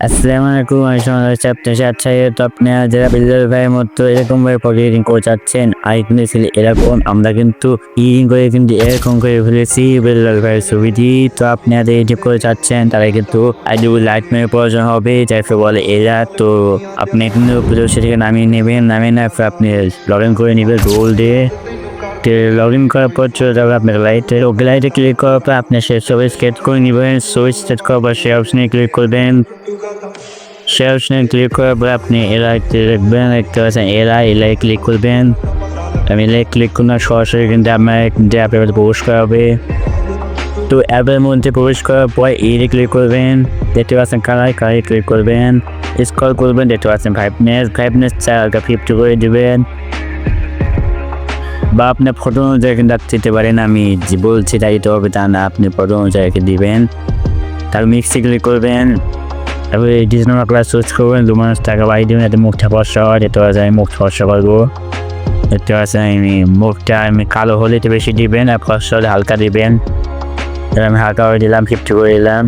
আসসালামু আলাইকুম আমি সমাজ চাপতে চাচ্ছি তো আপনারা যারা বিল্লাল ভাইয়ের মতো এরকম ভাবে পকেটিং করে চাচ্ছেন আই কিন্তু ছিল এরকম আমরা কিন্তু ইডিং করে কিন্তু এরকম করে ফেলেছি বিল্লাল ভাইয়ের ছবিটি তো আপনারা এডিট করে চাচ্ছেন তারা কিন্তু আইডি লাইট মেরে প্রয়োজন হবে যাকে বলে এরা তো আপনি কিন্তু সেটাকে নামিয়ে নেবেন নামিয়ে না আপনি লগ ইন করে নেবেন রোল দিয়ে লগ ইন করার পর চলে যাবে আপনার লাইটে ওকে লাইটে ক্লিক করার পর আপনি সে ছবি স্কেচ করে নেবেন ছবি স্কেচ করার পর সে অপশনে ক্লিক করবেন অপশনে ক্লিক করার পর আপনি এলাইতে দেখবেন, দেখতে পাচ্ছেন এলা এলাই ক্লিক করবেন। আমি এলাই ক্লিক করলে সরাসরি কিন্তু আপনার কিন্তু অ্যাপের মধ্যে প্রবেশ করা হবে। তো অ্যাপের মধ্যে প্রবেশ করার পর এরে ক্লিক করবেন। দেখতে পাচ্ছেন কালার, কালারে ক্লিক করবেন। স্কল করবেন, দেখতে পাচ্ছেন ফাইভনেস ফাইভনেস চার ফিফটি করে দেবেন। বা আপনি ফটো অনুযায়ী কিন্তু দিতে পারেন, আমি যে বলছি তাই দিতে হবে তা না, আপনি ফটো অনুযায়ী দিবেন। তার মিক্সি ক্লিক করবেন। তারপরে ডিজাইনার ক্লাস চুজ করবেন মানুষ টাকা বাড়ি দেবেন এতে মুখটা ফর্সা হয় যেতে আছে আমি মুখ ফর্সা করব দেখতে পাচ্ছেন আমি মুখটা আমি কালো হলে একটু বেশি দিবেন আর ফর্সা হলে হালকা দিবেন আমি হালকা করে দিলাম ফিফটি করে দিলাম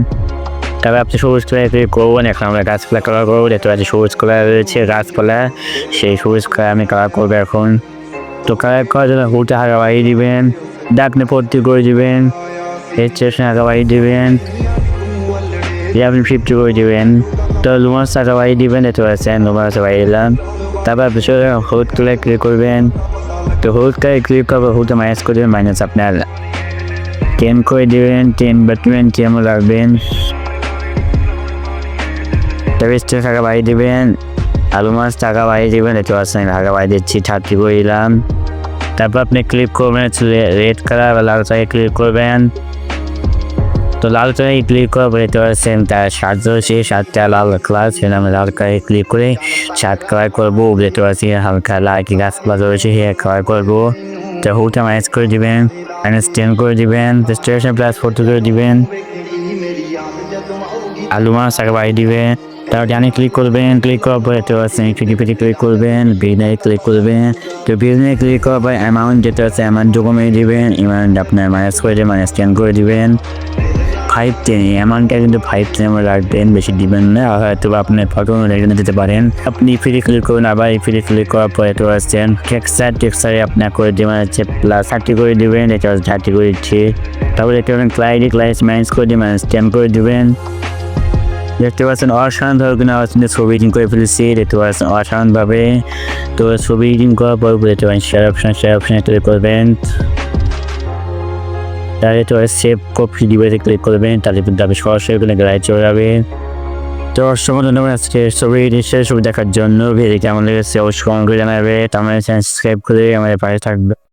তারপরে আপনি সবুজ কালার করবেন এখন আমরা গাছপালা কালার করব দেখতে পাচ্ছি সবুজ কালার রয়েছে গাছপালা সেই সবুজ কালার আমি কালার করব এখন তো কালার করার জন্য হুটে হাগা বাড়িয়ে দিবেন ডাকনে ভর্তি করে দিবেন স্টেশনে হাগা বাড়িয়ে দিবেন আপনি ফিফটি করে দিবেন তো টাকা বাড়িয়ে দিবেন এত আছে বাড়িয়ে দিলাম তারপর আপনি চলে হলুদ ক্লিক করবেন তো হলুদ কালার ক্লিক করবে হুটে মাইনাস করে দেবেন মাইনাস আপনার টেন করে দেবেন টেন বা টোয়েন্টি এমন রাখবেন তবে স্টেশ টাকা বাড়িয়ে দিবেন আলু মাছ টাকা বাড়িয়ে দেবেন এত আছে টাকা বাড়িয়ে দিচ্ছি থার্টি করে দিলাম তারপর আপনি ক্লিক করবেন রেড কালার বা লাল কালারে ক্লিক করবেন তো লাল কালারে ক্লিক করে দেখতে পাচ্ছেন তার সাত রয়েছে সাতটা লাল কালার, সেটা আমি লাল কালারে ক্লিক করে সাত কালার করব দেখতে পাচ্ছি হালকা লাল গাছপালা রয়েছে, সে কালার করব। তো হুটা মাইনাস করে দিবেন মাইনাস টেন করে দিবেন স্টেশন প্লাস ফোর্টি করে দিবেন। আলু মাছ আগে বাড়িয়ে দিবেন, তারপর ডানে ক্লিক করবেন ক্লিক করার পরে তো আছে ফিটি ফিটি ক্লিক করবেন বিজনে ক্লিক করবেন। তো বিজনে ক্লিক করার পর অ্যামাউন্ট যেটা আছে অ্যামাউন্ট কমিয়ে দিবেন অ্যামাউন্ট আপনার মাইনাস করে দেবেন মাইনাস টেন করে দিবেন। ফাইভ টেন অ্যামাউন্টটা কিন্তু ফাইভ টেন আমার রাখবেন বেশি দিবেন না হয়তো আপনি ফটো রেখে দিতে পারেন। আপনি ফ্রি ক্লিক করুন, আবার ফ্রি ক্লিক করার পরে তো আসছেন টেক্সার টেক্সারে আপনার করে দেবেন, হচ্ছে প্লাস থার্টি করে দেবেন, এটা হচ্ছে থার্টি করে দিচ্ছি। তারপরে এটা ক্লাইডি ক্লাইস মাইনাস করে দিবেন টেন করে দেবেন। দেখতে পাচ্ছেন অসাধারণ ধরনের আপনি ছবি এডিটিং করে ফেলেছি, দেখতে পাচ্ছেন অসাধারণভাবে তো ছবি এডিটিং করার পর দেখতে পারেন শেয়ার অপশন শেয়ার অপশনে করবেন। তাহলে তো সেভ কপি ডিভাইসে ক্লিক করবেন, তাহলে কিন্তু আপনি সরাসরি ওখানে গ্যালারি চলে যাবেন। তো অসংখ্য ধন্যবাদ আজকে ছবি নিশ্চয়ই ছবি দেখার জন্য। ভিডিও কেমন লেগেছে অবশ্যই কমেন্ট করে জানাবে। তার সাবস্ক্রাইব করে আমাদের পাশে থাকবে।